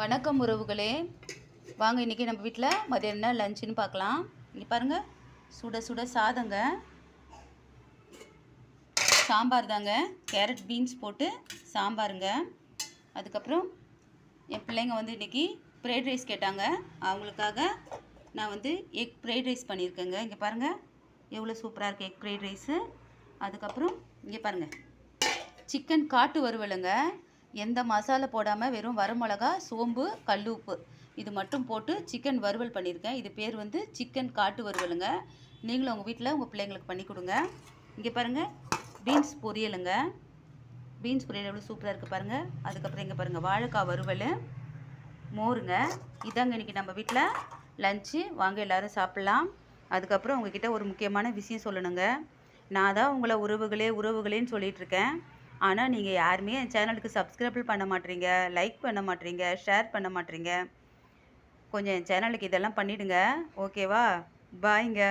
வணக்கம் உறவுகளே. வாங்க இன்றைக்கி நம்ம வீட்டில் மதியம் என்ன லஞ்சுன்னு பார்க்கலாம். இங்கே பாருங்கள் சுட சுட சாதங்க. சாம்பார் தாங்க. கேரட் பீன்ஸ் போட்டு சாம்பாருங்க. அதுக்கப்புறம் என் பிள்ளைங்க வந்து இன்றைக்கி ஃப்ரைட் ரைஸ் கேட்டாங்க. அவங்களுக்காக நான் வந்து எக் ஃப்ரைட் ரைஸ் பண்ணியிருக்கேங்க. இங்கே பாருங்கள் எவ்வளோ சூப்பராக இருக்குது எக் ஃப்ரைட் ரைஸு. அதுக்கப்புறம் இங்கே பாருங்கள் சிக்கன் காட்டு வறுவலுங்க. எந்த மசாலா போடாமல் வெறும் வரமிளகா சோம்பு கல் உப்பு இது மட்டும் போட்டு சிக்கன் வறுவல் பண்ணியிருக்கேன். இது பேர் வந்து சிக்கன் காட்டு வறுவலுங்க. நீங்களும் உங்கள் வீட்டில் உங்கள் பிள்ளைங்களுக்கு பண்ணி கொடுங்க. இங்கே பாருங்கள் பீன்ஸ் பொரியலுங்க. பீன்ஸ் பொரியல் எவ்வளோ சூப்பராக இருக்குது பாருங்கள் அதுக்கப்புறம் இங்கே பாருங்கள் வாழைக்காய் வறுவல் மோருங்க. இதாங்க இன்றைக்கி நம்ம வீட்டில் லஞ்சு வாங்க எல்லோரும் சாப்பிட்லாம். அதுக்கப்புறம் உங்ககிட்ட ஒரு முக்கியமான விஷயம் சொல்லணுங்க. நான் தான் உங்களை உறவுகளே உறவுகளேன்னு சொல்லிகிட்ருக்கேன் ஆனால் நீங்கள் யாருமே என் சேனலுக்கு சப்ஸ்கிரைப் பண்ண மாட்டீங்க லைக் பண்ண மாட்டீங்க ஷேர் பண்ண மாட்டீங்க. கொஞ்சம் என் சேனலுக்கு இதெல்லாம் பண்ணிவிடுங்க ஓகேவா? பாய்ங்க.